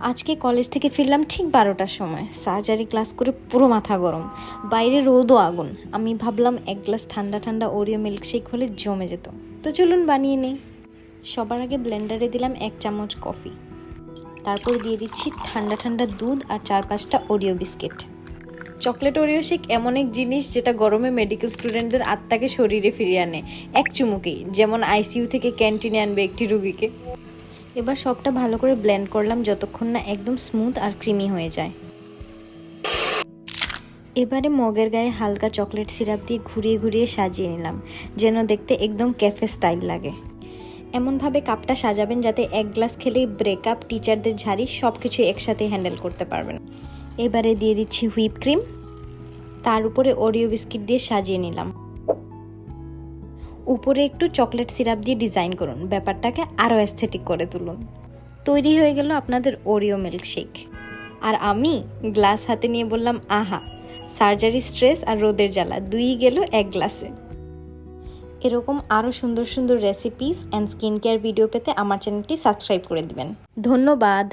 আজকে কলেজ থেকে ফিরলাম ঠিক বারোটার সময়। সার্জারি ক্লাস করে পুরো মাথা গরম। বাইরে রোদও আগুন। আমি ভাবলাম এক গ্লাস ঠান্ডা ঠান্ডা ওরিও মিল্কশেক হলে জমে যেত। তো চলুন বানিয়ে নেই। সবার আগে ব্লেন্ডারে দিলাম এক চামচ কফি তারপর দিয়ে দিচ্ছি ঠান্ডা ঠান্ডা দুধ আর চার পাঁচটা Oreo biscuit chocolate Oreo shake এমন এক জিনিস যেটা গরমে মেডিকেল স্টুডেন্টদের আত্মাকে শরীরে ফিরিয়ে আনে। এক চুমুকেই, যেমন আইসিইউ থেকে ক্যান্টিনে আনবে একটি রুগীকে। এবার সবটা ভালো করে ব্লেন্ড করলাম যতক্ষণ না একদম স্মুথ আর ক্রিমি হয়ে যায়। এবারে মগের গায়ে হালকা চকলেট সিরাপ দিয়ে ঘুরিয়ে ঘুরিয়ে সাজিয়ে নিলাম, যেন দেখতে একদম ক্যাফে স্টাইল লাগে। এমনভাবে কাপটা সাজাবেন যাতে এক গ্লাস খেলেই ব্রেকআপ টিচারদের ঝাড়ি সব কিছু একসাথে হ্যান্ডেল করতে পারবেন। এবারে দিয়ে দিচ্ছি হুইপ ক্রিম তার উপরে ওরিও বিস্কিট দিয়ে সাজিয়ে নিলাম। উপরে একটু চকলেট সিরাপ দিয়ে ডিজাইন করুন। ব্যাপারটাকে আরও অ্যাস্থেটিক করে তুলুন। তৈরি হয়ে গেল আপনাদের ওরিও মিল্কশেক আর আমি গ্লাস হাতে নিয়ে বললাম, আহা সার্জারি স্ট্রেস আর রোদের জ্বালা, দুই গেল এক গ্লাসে এরকম আরও সুন্দর সুন্দর recipes and skin care video পেতে আমার চ্যানেলটি সাবস্ক্রাইব করে দিবেন। ধন্যবাদ।